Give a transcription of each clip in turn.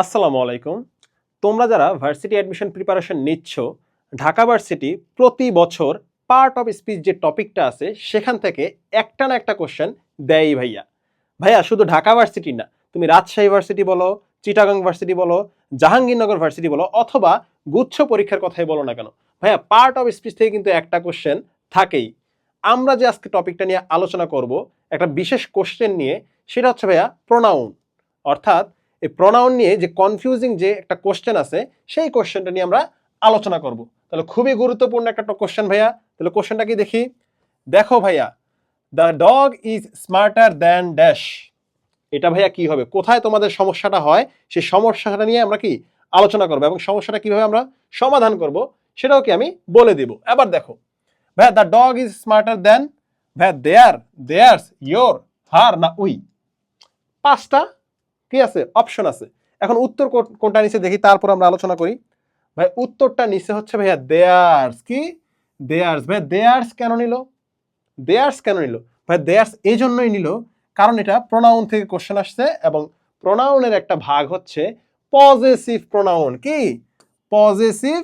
আসসালামু আলাইকুম। তোমরা যারা ভার্সিটি অ্যাডমিশন প্রিপারেশন নিচ্ছ, ঢাকা ভার্সিটি প্রতি বছর পার্ট অফ স্পিচ যে টপিকটা আছে, সেখান থেকে একটা না একটা কোশ্চেন দেয়ই ভাইয়া। ভাইয়া, শুধু ঢাকা ভার্সিটি না, তুমি রাজশাহী ভার্সিটি বলো, চিটাগাং ভার্সিটি বলো, জাহাঙ্গীরনগর ভার্সিটি বলো, অথবা গুচ্ছ পরীক্ষার কথাই বলো না কেন, ভাইয়া পার্ট অফ স্পিচ থেকে কিন্তু একটা কোশ্চেন থাকেই। আমরা যে আজকে টপিকটা নিয়ে আলোচনা করব, একটা বিশেষ কোশ্চেন নিয়ে, সেটা হচ্ছে ভাইয়া প্রোনাউন অর্থাৎ এই প্রোনাউন নিয়ে যে কনফিউজিং যে একটা কোশ্চেন আছে, সেই কোশ্চেনটা নিয়ে আমরা আলোচনা করব। তাহলে খুবই গুরুত্বপূর্ণ একটা কোশ্চেন ভাইয়া। তাহলে কোশ্চেনটা কি দেখি? দেখো ভাইয়া the dog is smarter than dash এটা ভাইয়া কি হবে? কোথায় তোমাদের সমস্যাটা হয়? সেই সমস্যাটা নিয়ে আমরা কি আলোচনা করব এবং সমস্যাটা কীভাবে আমরা সমাধান করব, সেটাও কি আমি বলে দিব। এবার দেখো, ভাইয়া the dog is smarter than ভাইয়া দেয়ার দেয়ার্স ইয়োর হার না উই। পাঁচটা কি আছে? অপশন আছে। এখন উত্তর কোনটা নিচে দেখি, তারপর আমরা আলোচনা করি। ভাই, উত্তরটা নিচে হচ্ছে ভাইয়া দেয়ার্স কি? দেয়ার্স ভাই দেয়ার্স কেন নিল? দেয়ার্স কেন নিল? ভাই দেয়ার্স এই জন্যই নিল, কারণ এটা প্রোনাউন থেকে কোশ্চেন আসছে এবং প্রোনাউনের একটা ভাগ হচ্ছে পজেসিভ প্রোনাউন কি? পজেসিভ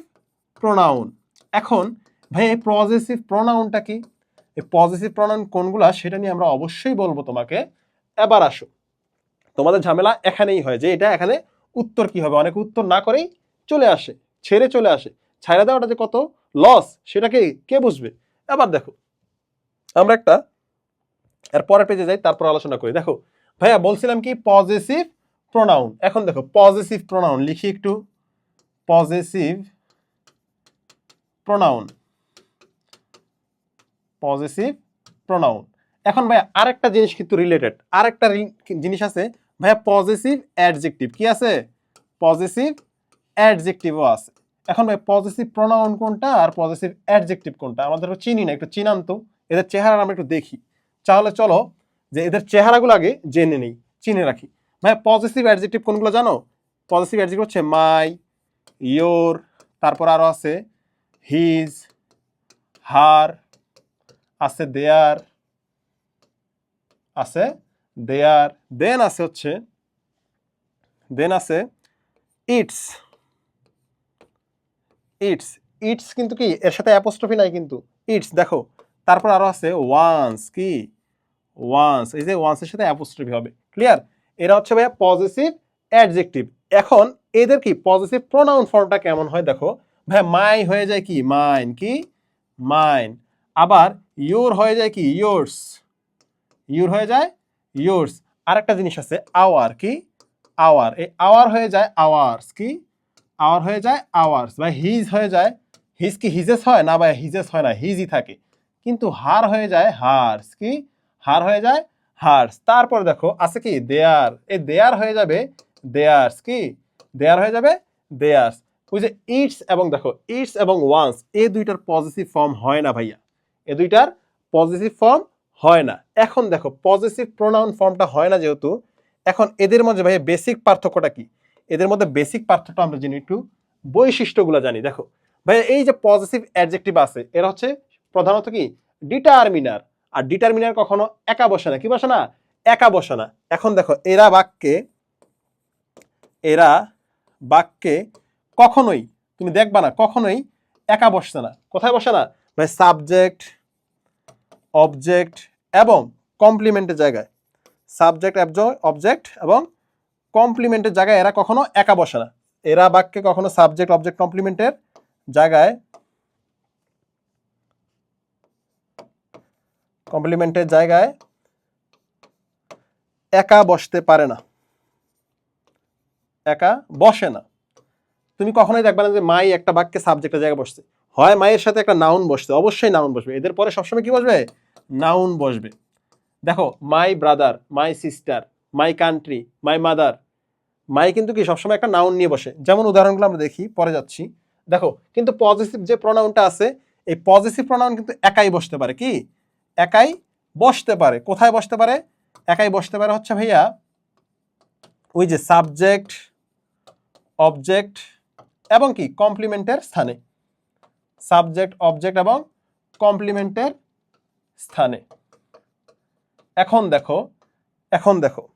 প্রোনাউন এখন, ভাই, এই পজেসিভ প্রোনাউনটা কি? এই পজেসিভ প্রোনাউন কোনগুলা, সেটা নিয়ে আমরা অবশ্যই বলব তোমাকে। এবার আসো। তোমাদের ঝামেলা এখানেই হয় যে এটা এখানে উত্তর কি হবে? অনেক উত্তর না করেই চলে আসে, ছেড়ে চলে আসে। ছাইড়া দেওয়াটা যে কত লস সেটাকে কে বুঝবে? এবার দেখো, আমরা একটা এর পরের পেজে যাই, তারপর আলোচনা করি। দেখো, ভাইয়া বলছিলাম কি পজিটিভ প্রোনাউন এখন দেখো পজিটিভ প্রোনাউন লিখি একটু। পজিটিভ প্রোনাউন পজিটিভ প্রোনাউন এখন ভাইয়া আরেকটা জিনিস কিন্তু রিলেটেড আরেকটা জিনিস আছে ভাইয়া পজিটিভ অ্যাডজেক্টিভ কি আছে? পজিটিভ অ্যাডজেক্টিভও আছে। এখন ভাই পজিটিভ প্রোনাউন কোনটা আর পজিটিভ অ্যাডজেক্টিভ কোনটা? আমাদের চিনি না, একটু চিনান তো এদের চেহারা আমরা একটু দেখি। তাহলে চলো যে এদের চেহারাগুলো আগে জেনে নেই, চিনে রাখি। ভাই পজিটিভ অ্যাডজেক্টিভ কোনগুলো জানো? পজিটিভ অ্যাডজেক্টিভ হচ্ছে মাই ইয়োর তারপর আরও আছে হিজ হার আছে দেয়ার আছে দেয়ার দেন আছে হচ্ছে দেন আছে ইটস। ইটস ইটস কিন্তু কি? এর সাথে অ্যাপোস্ট্রফি নাই কিন্তু। ইটস, দেখো, তারপর আরও আছে ওয়ান্স, কি? ওয়ান্স, এই যে ওয়ান্সের সাথে অ্যাপোস্ট্রফি হবে। ক্লিয়ার এরা হচ্ছে ভাইয়া পজিটিভ অ্যাডজেক্টিভ এখন এদের কি? পজিটিভ প্রোনাউন ফর্মটা কেমন হয় দেখো? ভাইয়া মাই হয়ে যায় কি? মাইন কি? মাইন আবার ইয়োর হয়ে যায় কি? ইয়োর্স ইউর হয়ে যায় ইয়োর্স আরেকটা জিনিস আছে আওয়ার কি? আওয়ার এই আওয়ার হয়ে যায় আওয়ার্স কি? আওয়ার হয়ে যায় আওয়ার্স বা হিজ হয়ে যায় হিজ কি হিজেস হয়? না বা হিজেস হয় না হিজই থাকে। কিন্তু হার হয়ে যায় হার্স কি? হার হয়ে যায় হার্স তারপর দেখো, আছে কি? দেয়ার এই দেয়ার হয়ে যাবে দেয়ার্স কি? দেয়ার হয়ে যাবে দেয়ার্স ওই যে ইটস এবং দেখো ইটস এবং ওয়ান্স এই দুইটার পজিটিভ ফর্ম হয় না ভাইয়া। এ দুইটার পজিটিভ ফর্ম হয় না। এখন দেখো পজিটিভ প্রোনাউন ফর্মটা হয় না যেহেতু, এখন এদের মধ্যে ভাইয়া বেসিক পার্থক্যটা কি? এদের মধ্যে বেসিক পার্থক্য আমরা জানি একটু বৈশিষ্ট্যগুলো জানি। দেখো, ভাইয়া এই যে পজিটিভ অ্যাডজেক্টিভ আছে, এরা হচ্ছে প্রধানত কি? ডিটারমিনার আর ডিটারমিনার কখনো একা বসে না। কি বসে না? একা বসে না। এখন দেখো, এরা বাক্যে এরা বাক্যে কখনোই, তুমি দেখবা না, কখনোই একা বসছে না। কোথায় বসে না? ভাই সাবজেক্ট অবজেক্ট এবং কমপ্লিমেন্টের জায়গায়। সাবজেক্ট অবজেক্ট এবং কমপ্লিমেন্টের জায়গায় এরা কখনো একা বসে না। এরা বাক্যে কখনো সাবজেক্ট অবজেক্ট কমপ্লিমেন্টের জায়গায় কমপ্লিমেন্টের জায়গায় একা বসতে পারে না। একা বসে না। তুমি কখনোই দেখবে না যে মাই একটা বাক্যে সাবজেক্টের জায়গায় বসছে। হয় মায়ের সাথে একটা নাউন বসছে, অবশ্যই নাউন বসবে। এদের পরে সবসময় কি বসবে? নাউন বসবে। দেখো my brother my sister my country my mother my কিন্তু কি সবসময় একটা নাউন নিয়ে বসে। যেমন উদাহরণগুলো আমরা দেখি, পরে যাচ্ছি। দেখো, কিন্তু পজিটিভ যে প্রোনাউনটা আছে, এই পজিটিভ প্রোনাউন কিন্তু একাই বসতে পারে। কি? একাই বসতে পারে। কোথায় বসতে পারে? একাই বসতে পারে হচ্ছে ভাইয়া, ওই যে সাবজেক্ট অবজেক্ট এবং কি? কমপ্লিমেন্টের স্থানে। সাবজেক্ট অবজেক্ট এবং কমপ্লিমেন্টের স্থানে। এখন দেখো এখন দেখো।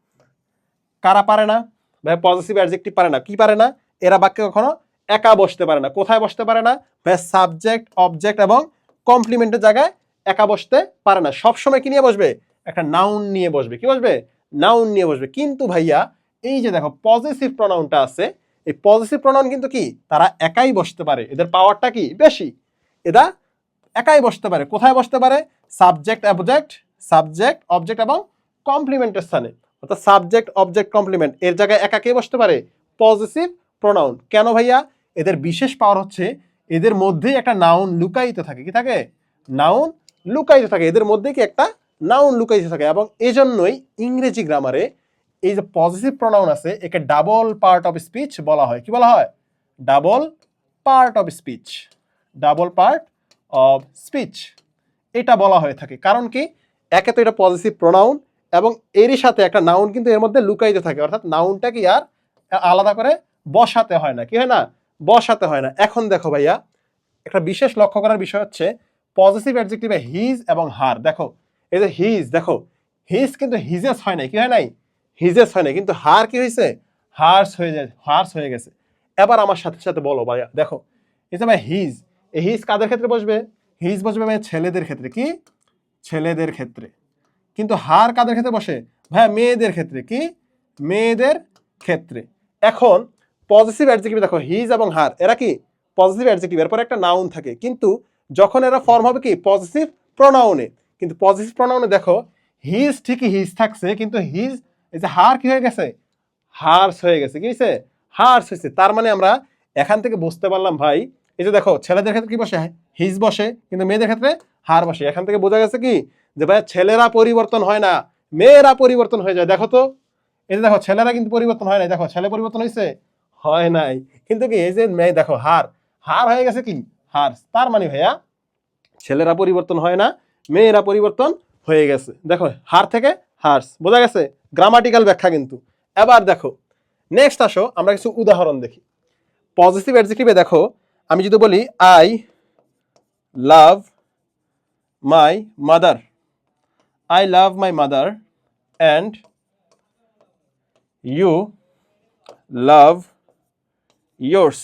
কারা পারে না? ভাই পজিটিভ অ্যাডজেক্টিভ পারে না। কি পারে না? এরা বাক্যে কখনো একা বসতে পারে না। কোথায় বসতে পারে না? ভাই সাবজেক্ট অবজেক্ট এবং কমপ্লিমেন্টের জায়গায় একা বসতে পারে না। সবসময় কি নিয়ে বসবে? একটা নাউন নিয়ে বসবে। কি বসবে? নাউন নিয়ে বসবে। কিন্তু ভাইয়া, এই যে দেখো পজিটিভ প্রনাউনটা আছে, এই পজিটিভ প্রনাউন কিন্তু কি? তারা একাই বসতে পারে। এদের পাওয়ারটা কি? বেশি। এরা একাই বসতে পারে। কোথায় বসতে পারে? সাবজেক্ট অবজেক্ট সাবজেক্ট অবজেক্ট এবং কমপ্লিমেন্টের স্থানে। অর্থাৎ সাবজেক্ট, অবজেক্ট, কমপ্লিমেন্ট, এর জায়গায় একা কে বসতে পারে। Positive pronoun. কেন ভাইয়া? এদের বিশেষ পাওয়ার হচ্ছে এদের মধ্যেই একটা নাউন লুকায়িত থাকে। কি থাকে? নাউন লুকায়িত থাকে। এদের মধ্যে কি একটা নাউন লুকায়িত থাকে এবং এজন্যই ইংরেজি গ্রামারে এই যে পজিটিভ প্রোনাউন আছে, একে ডাবল পার্ট অফ স্পিচ বলা হয়। কি বলা হয়? Double part of speech. Double part of speech এটা বলা হয়ে থাকে। কারণ কি? একে তো এটা পজিটিভ প্রোনাউন এবং এরই সাথে একটা নাউন কিন্তু এর মধ্যে লুকাইতে থাকে। অর্থাৎ নাউনটা কি আর আলাদা করে বসাতে হয় না। কি হয় না? বসাতে হয় না। এখন দেখো ভাইয়া, একটা বিশেষ লক্ষ্য করার বিষয় হচ্ছে পজিটিভ অ্যাডজেক্টিভে হিজ এবং হার দেখো, এই যে হিজ দেখো হিজ কিন্তু হিজেস হয় নাই। কি হয় নাই? হিজেস হয় নাই। কিন্তু হার কি হয়েছে হার্স হয়ে যায় হার্স হয়ে গেছে। এবার আমার সাথে সাথে বলো ভাইয়া। দেখো, এই যে ভাই হিজ হিজ কাদের ক্ষেত্রে বসবে? হিজ বসবে ভাই ছেলেদের ক্ষেত্রে। কি? ছেলেদের ক্ষেত্রে। কিন্তু হার কাদের ক্ষেত্রে বসে? ভাইয়া, মেয়েদের ক্ষেত্রে। কি? মেয়েদের ক্ষেত্রে। এখন পজিটিভ অ্যাডজেক্টিভ দেখো হিজ এবং হার এরা কি? পজিটিভ অ্যাডজেক্টিভ এরপর একটা নাউন থাকে। কিন্তু যখন এরা ফর্ম হবে কি? পজিটিভ প্রোনাউনে কিন্তু পজিটিভ প্রোনাউনে দেখো হিজ ঠিকই হিজ থাকছে, কিন্তু হিজ এই যে হার কি হয়ে গেছে? হার্স হয়ে গেছে। কি হয়েছে হার্স হয়েছে তার মানে আমরা এখান থেকে বুঝতে পারলাম ভাই এই যে দেখো, ছেলেদের ক্ষেত্রে কি বসে? হিজ বসে, কিন্তু মেয়েদের ক্ষেত্রে হার বসে। এখান থেকে বোঝা গেছে কি? যে ভাই ছেলেরা পরিবর্তন হয় না, মেয়েরা পরিবর্তন হয়ে যায়। দেখো তো, এই যে দেখো, ছেলেরা কিন্তু পরিবর্তন হয় নাই। দেখো, ছেলে পরিবর্তন হয়েছে হয় নাই। কিন্তু কি, এই যে মেয়ে, দেখো, হার। হার হয়ে গেছে কি? হার। তার মানে ভাইয়া, ছেলেরা পরিবর্তন হয় না, মেয়েরা পরিবর্তন হয়ে গেছে। দেখো, হার থেকে হার্স বোঝা গেছে? গ্রামাটিক্যাল ব্যাখ্যা কিন্তু। এবার দেখো নেক্সট আসো, আমরা কিছু উদাহরণ দেখি। পজিটিভ অ্যাডজেক্টিভে দেখো আমি যদি বলি I love my mother I love my mother and you love yours.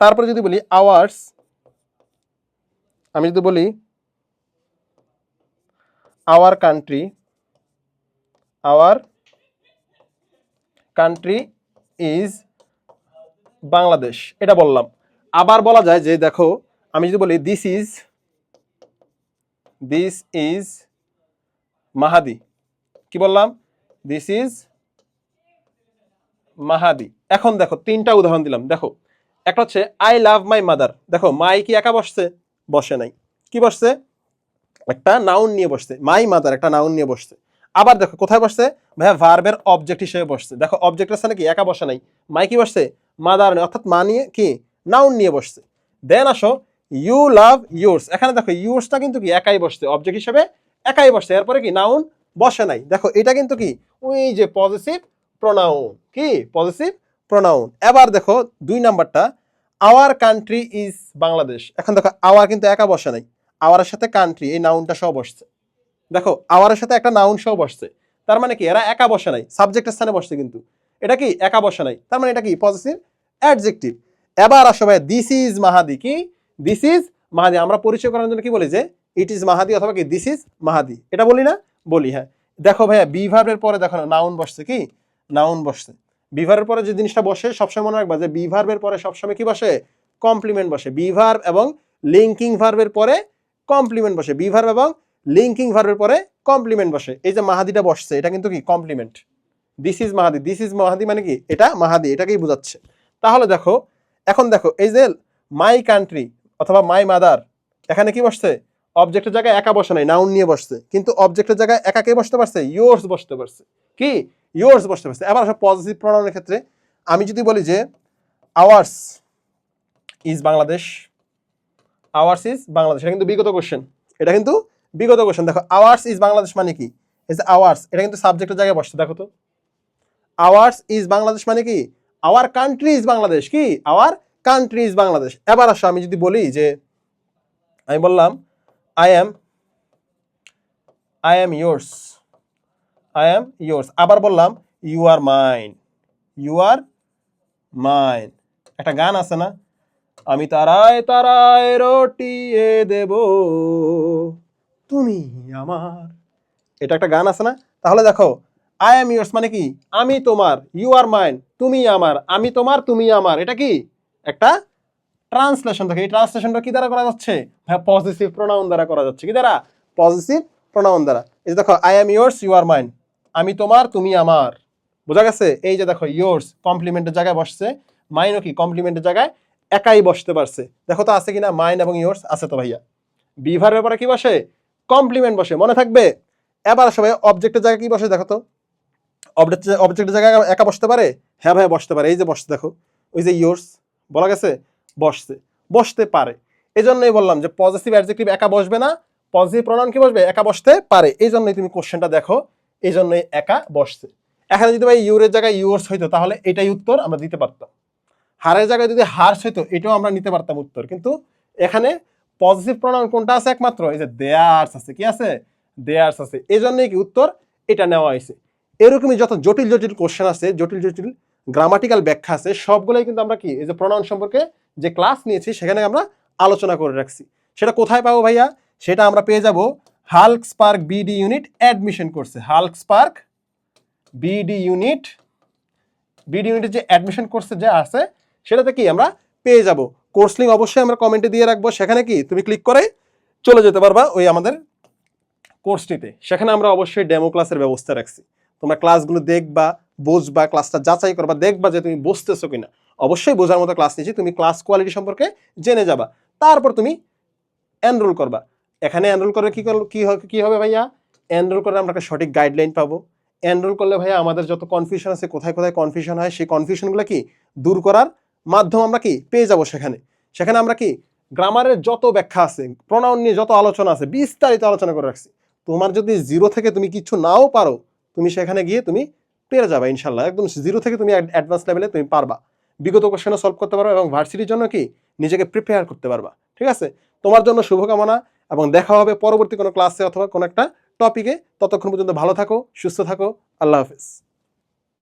তারপরে যদি বলি আওয়ার্স আমি যদি বলি our country our country is Bangladesh, এটা বললাম। আবার বলা যায় যে, দেখো, আমি যদি বলি this is this is Mahadi. কি বললাম? This is Mahadi. এখন দেখো, তিনটা উদাহরণ দিলাম। দেখো, একটা হচ্ছে আই লাভ মাই মাদার দেখো, মাই কি একা বসছে? বসে নাই। কি বসছে? একটা নাউন নিয়ে বসছে। মাই মাদার একটা নাউন নিয়ে বসছে। আবার দেখো, কোথায় বসছে? ভাইয়া ভার্বের অবজেক্ট হিসেবে বসছে। দেখো অবজেক্টের স্থানে কি একা বসে নাই? মাই কি বসছে? মাদার অর্থাৎ মা নিয়ে কি? নাউন নিয়ে বসছে। দেন আসো ইউ লাভ ইউর্স এখানে দেখো ইউর্সটা কিন্তু কি? একাই বসছে। অবজেক্ট হিসেবে একাই বসছে। এরপরে কি? নাউন বসে নাই। দেখো, এটা কিন্তু কি? ওই যে পজিটিভ প্রোনাউন কি? পজিটিভ প্রোনাউন এবার দেখো, দুই নাম্বারটা আওয়ার কান্ট্রি ইজ বাংলাদেশ এখন দেখো আওয়ার কিন্তু একা বসে নাই। আওয়ারের সাথে কান্ট্রি এই নাউনটা সহ বসছে। দেখো আওয়ারের সাথে একটা নাউন সহ বসছে। তার মানে কি? এরা একা বসে নাই। সাবজেক্টের স্থানে বসছে কিন্তু। এটা কি? একা বসে নাই। তার মানে এটা কি? পজিটিভ অ্যাডজেক্টিভ এবার আসো ভাই দিস ইজ মাহাদি কি? দিস ইজ মাহাদি আমরা পরিচয় করার জন্য কি বলি যে ইট ইজ মাহাদি অথবা কি দিস ইজ মাহাদি এটা বলি না? বলি হ্যাঁ। দেখো ভাইয়া বিভার্বের পরে দেখো না নাউন বসছে কি? নাউন বসছে। বিভার্বের পরে যে জিনিসটা বসে, সবসময় মনে রাখবা যে বিভার্বের পরে সবসময় কি বসে? কমপ্লিমেন্ট বসে। বিভার্ব এবং লিঙ্কিং ভার্বের পরে কমপ্লিমেন্ট বসে। বিভার্ব এবং লিঙ্কিং ভার্বের পরে কমপ্লিমেন্ট বসে। এই যে মাহাদিটা বসছে, এটা কিন্তু কি? Complement this is Mahadi this is Mahadi মানে কি? এটা মাহাদি এটাকেই বোঝাচ্ছে। তাহলে দেখো, এখন দেখো, এই যে মাই কান্ট্রি অথবা মাই মাদার এখানে কি বসছে? অবজেক্টের জায়গায় একা বসে নাই নাউন নিয়ে বসছে। কিন্তু অবজেক্টের জায়গায় একা কে বসতে পারছে? ইয়োর্স বসতে পারছে। কি? ইয়োর্স বসতে পারছে। এবার আসলে পজিটিভ প্রোনাউনের ক্ষেত্রে। আমি যদি বলি যে ours is Bangladesh ours is Bangladesh এটা কিন্তু বিগত কোশ্চেন এটা কিন্তু বিগত কোশ্চেন দেখো আওয়ার্স ইজ বাংলাদেশ মানে কি? আওয়ার্স এটা কিন্তু সাবজেক্টের জায়গায় বসছে। দেখো তো। আওয়ার্স ইজ বাংলাদেশ মানে কি? আওয়ার কান্ট্রি ইজ বাংলাদেশ কি? আওয়ার কান্ট্রি ইজ বাংলাদেশ এবার আসো, আমি যদি বলি যে, আমি বললাম I am I am yours I am yours আবার বললাম you are mine you are mine একটা গান আছে না? আমি তারায় তারায় রটিয়ে দেব। তুমি আমার। এটা একটা গান আছে না? তাহলে দেখো আই এম ইয়োর্স মানে কি? আমি তোমার ইউ আর মাইন তুমি আমার, আমি তোমার, তুমি আমার, এটা কি? একটা ট্রান্সলেশন থাকে এই ট্রান্সলেশনটা কি দ্বারা করা যাচ্ছে? হ্যাঁ পজিটিভ প্রোনাউন দ্বারা করা যাচ্ছে, কি দ্বারা? পজিটিভ প্রোনাউন দ্বারা। এই যে দেখো I am yours you are mine আমি তোমার, তুমি আমার। বোঝা গেছে? এই যে দেখো ইয়োর্স কমপ্লিমেন্টের জায়গায় বসছে মাইনও কি? কমপ্লিমেন্টের জায়গায় একাই বসতে পারছে। দেখো তো আছে কিনা? মাইন এবং ইয়োর্স আছে তো ভাইয়া। বিভারের পরে কি বসে? কমপ্লিমেন্ট বসে, মনে থাকবে? এবার সবাই অবজেক্টের জায়গায় কি বসে? দেখো তো। অবজেক্ট অবজেক্টের জায়গায় একা বসতে পারে? হ্যাঁ ভাইয়া বসতে পারে। এই যে বসতে দেখো। ওই যে ইয়োর্স বলা গেছে, বসছে। বসতে পারে। এই জন্যই বললাম যে পজিটিভ অ্যাডজেক্টিভ একা বসবে না পজিটিভ প্রনাউন কি বসবে? একা বসতে পারে। এই জন্যই তুমি কোশ্চেনটা দেখো। এই জন্যই একা বসছে। এখানে যদি ভাই ইউরের জায়গায় ইউর্স হইতো, তাহলে এটাই উত্তর আমরা দিতে পারতাম। হারের জায়গায় যদি হার্স হইতো, এটাও আমরা নিতে পারতাম উত্তর। কিন্তু এখানে পজিটিভ প্রনাউন কোনটা আছে একমাত্র? এই যে দেয়ার্স আছে। কি আছে? দেয়ার্স আছে। এই জন্যই কি উত্তর? এটা নেওয়া হয়েছে। এরকমই যত জটিল জটিল কোশ্চেন আছে, জটিল জটিল গ্রামাটিক্যাল ব্যাখ্যা আছে, সবগুলোই কিন্তু আমরা কি, এই যে প্রনাউন সম্পর্কে যে ক্লাস নিয়েছি, সেখানে আমরা আলোচনা করে রাখছি। সেটা কোথায় পাবো ভাইয়া? সেটা আমরা পেয়ে যাব Hulk spark BD unit admission করছে Hulk spark BD unit BD ইউনিটের যে অ্যাডমিশন কোর্সে যে আছে, সেটাতে কি আমরা পেয়ে যাব। কোর্স লিঙ্ক অবশ্যই আমরা কমেন্টে দিয়ে রাখব। সেখানে কি তুমি ক্লিক করে চলে যেতে পারবা ওই আমাদের কোর্সটিতে সেখানে আমরা অবশ্যই ডেমো ক্লাসের ব্যবস্থা রাখছি। তোমরা ক্লাসগুলো দেখবা, বুঝবা ক্লাসটা যাচাই করবা, দেখবা যে তুমি বুঝতেছো কিনা। অবশ্যই বোঝার মতো ক্লাস নিয়েছি, তুমি ক্লাস কোয়ালিটি সম্পর্কে জেনে যাবা। তারপর তুমি এনরোল করবা। এখানে এনরোল করে কি কি হবে কি হবে ভাইয়া? এনরোল করে আমরা একটা সঠিক গাইডলাইন পাবো। এনরোল করলে ভাইয়া আমাদের যত কনফিউশন আছে, কোথায় কোথায় কনফিউশন হয়, সেই কনফিউশনগুলো কি দূর করার মাধ্যম আমরা কি পেয়ে যাব সেখানে। সেখানে আমরা কি গ্রামারের যত ব্যাখ্যা আছে প্রনাউন নিয়ে যত আলোচনা আছে, বিস্তারিত আলোচনা করে রাখছি। তোমার যদি জিরো থেকে তুমি কিছু নাও পারো তুমি সেখানে গিয়ে তুমি পেরে যাবে, ইনশাল্লাহ। একদম জিরো থেকে তুমি অ্যাডভান্স লেভেলে তুমি পারবা। বিগত কোশ্চেনও সলভ করতে পারবা এবং ভার্সিটির জন্য কি? নিজেকে প্রিপেয়ার করতে পারবা। ঠিক আছে? তোমার জন্য শুভকামনা এবং দেখা হবে পরবর্তী কোনো ক্লাসে অথবা কোনো একটা টপিকে ততক্ষণ পর্যন্ত ভালো থাকো, সুস্থ থাকো। আল্লাহ হাফিজ।